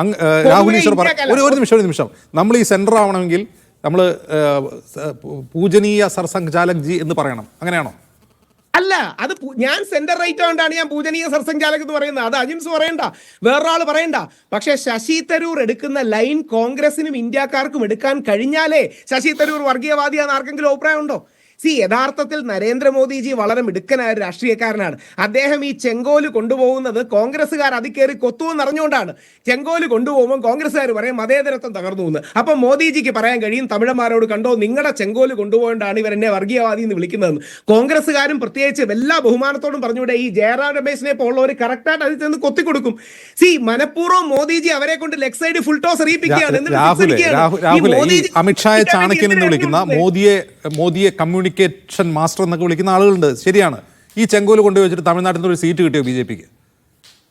അങ്ങ് രാഹുൽ ഈശ്വർ ഒരു ഒരു നിമിഷം ഒരു നിമിഷം. നമ്മൾ ഈ സെന്റർ ആവണമെങ്കിൽ നമ്മൾ പൂജനീയ സർസംഘചാലക് ജി എന്ന് പറയണം. അങ്ങനെയാണോ? അല്ല അത് ഞാൻ സെന്റർ റൈറ്റ് ആയതുകൊണ്ടാണ് ഞാൻ പൂജനീയ സർസംഘാലക് എന്ന് പറയുന്നത്. അത് അജിംസ് പറയണ്ട. വേറൊരാൾ പറയണ്ട. പക്ഷേ ശശി തരൂർ എടുക്കുന്ന ലൈൻ കോൺഗ്രസിനും ഇന്ത്യക്കാർക്കും എടുക്കാൻ കഴിഞ്ഞാലേ ശശി തരൂർ വർഗീയവാദിയാന്ന് ആർക്കെങ്കിലും അഭിപ്രായം ഉണ്ടോ? സി യഥാർത്ഥത്തിൽ നരേന്ദ്രമോദിജി വളരെ മിടുക്കനായ ഒരു രാഷ്ട്രീയക്കാരനാണ്. അദ്ദേഹം ഈ ചെങ്കോൽ കൊണ്ടുപോകുന്നത് കോൺഗ്രസ്സുകാർ അത് കയറി കൊത്തുവെന്ന് അറിഞ്ഞുകൊണ്ടാണ്. ചെങ്കോൽ കൊണ്ടുപോകുമ്പോൾ കോൺഗ്രസ്സുകാർ പറയും മതേതരത്വം തകർന്നു എന്ന്. അപ്പം മോദിജിക്ക് പറയാൻ കഴിയും തമിഴന്മാരോട് കണ്ടോ നിങ്ങളുടെ ചെങ്കോൽ കൊണ്ടുപോകൊണ്ടാണ് ഇവർ എന്നെ വർഗീയവാദി എന്ന് വിളിക്കുന്നതെന്ന്. കോൺഗ്രസ്സുകാരും പ്രത്യേകിച്ച് എല്ലാ ബഹുമാനത്തോടും പറഞ്ഞുകൂടെ ഈ ജയറാം രമേശിനെ പോലുള്ളവർ കറക്റ്റായിട്ട് അതിൽ ചെന്ന് കൊത്തിക്കൊടുക്കും. സി മനഃപൂർവം മോദിജി അവരെ കൊണ്ട് ലെഗ് സൈഡ് ഫുൾ ടോസ് അറിയിപ്പിക്കുകയാണ് അമിത്ഷായെ ചാണക്യൻ എന്ന് വിളിക്കുന്ന മോദിയെ മോദിയെ കമ്മ്യൂണിക്കേഷൻ മാസ്റ്റർ എന്നൊക്കെ വിളിക്കുന്ന ആളുകളുണ്ട്. ശരിയാണ്. ഈ ചെങ്കോൽ കൊണ്ടുപോയി വെച്ചിട്ട് തമിഴ്നാട്ടിൽ നിന്ന് ഒരു സീറ്റ് കിട്ടിയോ ബി ജെ പിക്ക്?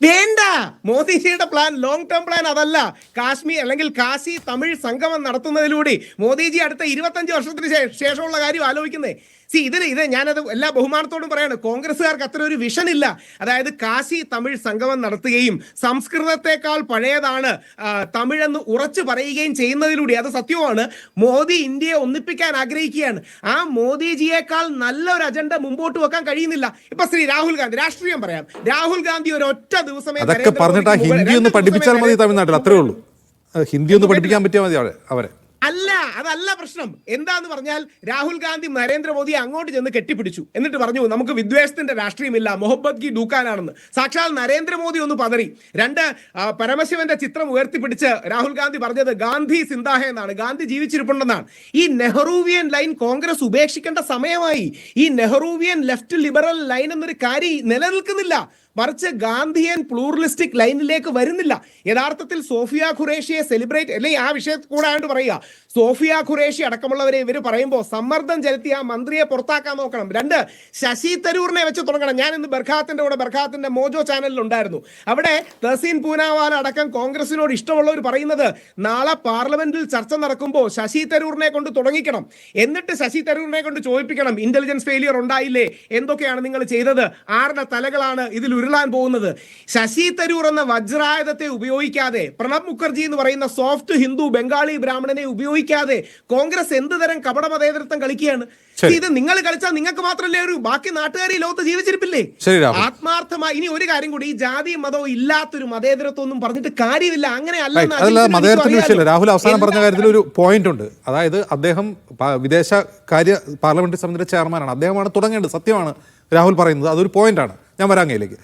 വേണ്ട. മോദിജിയുടെ പ്ലാൻ ലോങ് ടേം പ്ലാൻ അതല്ല. കാശ്മീർ അല്ലെങ്കിൽ കാശി തമിഴ് സംഗമം നടത്തുന്നതിലൂടെ മോദിജി അടുത്ത ഇരുപത്തഞ്ച് വർഷത്തിന് ശേഷമുള്ള കാര്യം ആലോചിക്കുന്നേ. സി ഇതിന് ഇത് ഞാനത് എല്ലാ ബഹുമാനത്തോടും പറയാണ്. കോൺഗ്രസ്സുകാർക്ക് അത്ര ഒരു വിഷൻ ഇല്ല. അതായത് കാശി തമിഴ് സംഗമം നടത്തുകയും സംസ്കൃതത്തെക്കാൾ പഴയതാണ് തമിഴെന്ന് ഉറച്ചു പറയുകയും ചെയ്യുന്നതിലൂടെ അത് സത്യമാണ് മോദി ഇന്ത്യയെ ഒന്നിപ്പിക്കാൻ ആഗ്രഹിക്കുകയാണ്. ആ മോദിജിയേക്കാൾ നല്ല ഒരു അജണ്ട മുമ്പോട്ട് വെക്കാൻ കഴിയുന്നില്ല. ഇപ്പൊ ശ്രീ രാഹുൽ ഗാന്ധി രാഷ്ട്രീയം പറയാം. രാഹുൽ ഗാന്ധി ഒരു ഒറ്റ ദിവസമേ അതൊക്കെ പറഞ്ഞിട്ട് ഹിന്ദി ഒന്ന് പഠിപ്പിച്ചാൽ മതി തമിഴ്നാട്ടിൽ അത്രേ ഉള്ളൂ. ഹിന്ദി ഒന്ന് പഠിപ്പിക്കാൻ പറ്റിയാൽ മതി അവരെ അവരെ. അല്ല അതല്ല പ്രശ്നം. എന്താന്ന് പറഞ്ഞാൽ രാഹുൽ ഗാന്ധി നരേന്ദ്രമോദിയെ അങ്ങോട്ട് ചെന്ന് കെട്ടിപ്പിടിച്ചു. എന്നിട്ട് പറഞ്ഞു നമുക്ക് വിദ്വേഷത്തിന്റെ രാഷ്ട്രീയമില്ല. മൊഹബത് കി ഡൂക്കാനാണെന്ന്. സാക്ഷാൽ നരേന്ദ്രമോദി ഒന്ന് പതറി. രണ്ട് പരമശിവന്റെ ചിത്രം ഉയർത്തിപ്പിടിച്ച് രാഹുൽ ഗാന്ധി പറഞ്ഞത് ഗാന്ധി സിന്ധാഹ എന്നാണ്. ഗാന്ധി ജീവിച്ചിരിപ്പുണ്ടെന്നാണ്. ഈ നെഹ്റൂവിയൻ ലൈൻ കോൺഗ്രസ് ഉപേക്ഷിക്കേണ്ട സമയമായി. ഈ നെഹ്റൂവിയൻ ലെഫ്റ്റ് ലിബറൽ ലൈൻ എന്നൊരു കാര്യം നിലനിൽക്കുന്നില്ല. മറിച്ച് ഗാന്ധിയൻ പ്ലൂറലിസ്റ്റിക് ലൈനിലേക്ക് വരുന്നില്ല. യഥാർത്ഥത്തിൽ സോഫിയ ഖുറേഷിയെ സെലിബ്രേറ്റ് അല്ലെങ്കിൽ ആ വിഷയത്തിൽ കൂടെ ആയിട്ട് പറയുക. സോഫിയ ഖുറേഷി അടക്കമുള്ളവരെ ഇവർ പറയുമ്പോൾ സമ്മർദ്ദം ചെലുത്തി ആ മന്ത്രിയെ പുറത്താക്കാൻ നോക്കണം. രണ്ട് ശശി തരൂറിനെ വെച്ച് തുടങ്ങണം. ഞാൻ ഇന്ന് ബർഖാത്തിന്റെ കൂടെ ബർഖാത്തിന്റെ മോജോ ചാനലിൽ ഉണ്ടായിരുന്നു. അവിടെ തഹസീൻ പൂനാവാല അടക്കം കോൺഗ്രസിനോട് ഇഷ്ടമുള്ളവർ പറയുന്നത് നാളെ പാർലമെന്റിൽ ചർച്ച നടക്കുമ്പോൾ ശശി തരൂറിനെ കൊണ്ട് തുടങ്ങിക്കണം. എന്നിട്ട് ശശി തരൂറിനെ കൊണ്ട് ചോദിപ്പിക്കണം ഇന്റലിജൻസ് ഫെയിലിയർ ഉണ്ടായില്ലേ? എന്തൊക്കെയാണ് നിങ്ങൾ ചെയ്തത്? ആരുടെ തലകളാണ് ഇതിൽ ഉരുളാൻ പോകുന്നത്. ശശി തരൂർ എന്ന വജ്രായുധത്തെ ഉപയോഗിക്കാതെ പ്രണബ് മുഖർജി എന്ന് പറയുന്ന സോഫ്റ്റ് ഹിന്ദു ബംഗാളി ബ്രാഹ്മണനെ ഉപയോഗിക്കാതെ കോൺഗ്രസ് എന്ത് തരം കപട മതേതരത്വം കളിക്കുകയാണ്? ഇത് നിങ്ങൾ കളിച്ചാൽ നിങ്ങൾക്ക് മാത്രമല്ലേ ഒരു ബാക്കി നാട്ടുകാരി ഈ ലോകത്ത് ജീവിച്ചിരിപ്പില്ലേ? ആത്മാർത്ഥമായി ഇനി ഒരു കാര്യം കൂടി ഈ ജാതിയും മതവും ഇല്ലാത്തൊരു മതേതരത്വം ഒന്നും പറഞ്ഞിട്ട് കാര്യമില്ല. അങ്ങനെ അല്ല രാഹുൽ അവസാനം പറഞ്ഞ കാര്യത്തിൽ ഒരു പോയിന്റ് ഉണ്ട്. അതായത് അദ്ദേഹം വിദേശകാര്യ വിദേശ കാര്യ പാർലമെന്ററി സമിതിയുടെ ചെയർമാനാണ്. അദ്ദേഹമാണ് തുടങ്ങേണ്ടത് സത്യമാണ് രാഹുൽ പറയുന്നത്. അതൊരു പോയിന്റാണ് ഞാൻ വരാം അങ്ങയിലേക്ക്.